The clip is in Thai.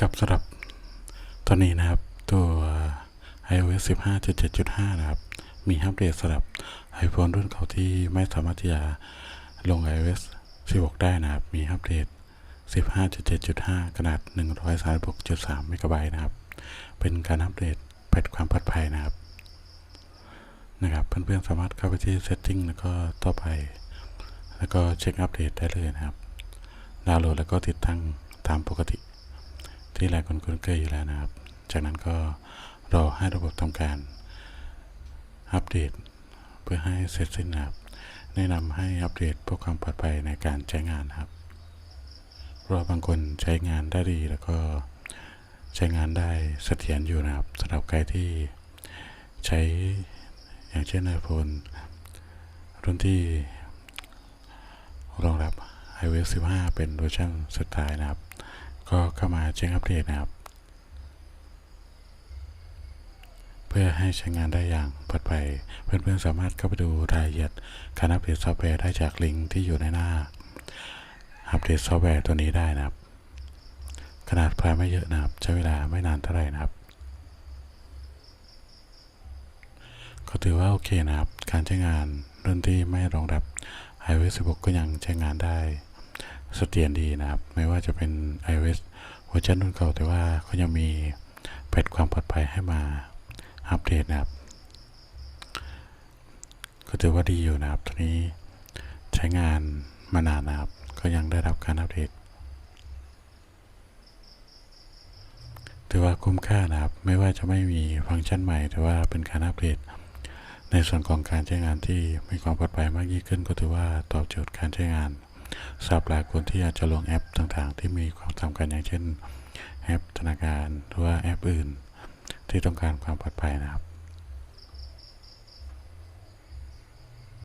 กับสำหรับตอนนี้นะครับ ตัว iOS 15.7.5 นะครับ มีอัปเดตสำหรับ iPhone รุ่นเก่าที่ไม่สามารถที่จะลง iOS 16 ได้นะครับ มีอัปเดต 15.7.5 ขนาด 136.3เมกะไบต์นะครับ เป็นการอัปเดตแพทความปลอดภัยนะครับ นะครับ เพื่อนๆสามารถเข้าไปที่ Setting แล้วก็ต่อไป แล้วก็เช็คอัปเดตได้เลยนะครับ ดาวน์โหลดแล้วก็ติดตั้งตามปกติ ที่หลายคนคุ้นเคยอยู่แล้วนะครับ จากนั้นก็รอให้ระบบทำการอัปเดต เพื่อให้เสร็จสิ้นนะครับ แนะนำให้อัปเดตเพื่อความปลอดภัยในการใช้งานครับ เพราะบางคนใช้งานได้ดีแล้วก็ใช้งานได้เสถียรอยู่นะครับสำหรับใครที่ใช้อย่างเช่น iPhone รุ่นที่รองรับ iOS 15 เป็นเวอร์ชันสุดท้ายนะครับ ก็เข้ามาเช็คอัปเดตนะครับ เพื่อให้ใช้งานได้อย่างปลอดภัย เพื่อนๆสามารถเข้าไปดูรายละเอียดการอัปเดตซอฟต์แวร์ได้จากลิงก์ที่อยู่ในหน้า อัปเดตซอฟต์แวร์ตัวนี้ได้นะครับ ขนาดไฟล์ไม่เยอะนะครับ ใช้เวลาไม่นานเท่าไหร่นะครับก็ถือว่าโอเคนะครับ การใช้งานรุ่นที่ไม่รองรับ iOS 16 ก็ยังใช้งานได้ สเสถียรดีนะครับ ไม่ว่าจะเป็น iOS เวอร์ชันรุ่นเก่า แต่ว่าก็ยังมีแพทความปลอดภัยให้มาอัปเดตนะครับ ก็ถือว่าดีอยู่นะครับตอนนี้ใช้งานมานานนะครับ ก็ยังได้รับการอัปเดตถือว่าคุ้มค่านะครับ ไม่ว่าจะไม่มีฟังก์ชันใหม่ แต่ว่าเป็นการอัปเดต ในส่วนของการใช้งานที่มีความปลอดภัยมากยิ่งขึ้น ก็ถือว่าตอบโจทย์การใช้งาน สำหรับหลายคนที่อาจจะลงแอปต่างๆ ที่มีความสำคัญอย่างเช่นแอปธนาคารหรือว่าแอปอื่น ที่ต้องการความปลอดภัยนะครับ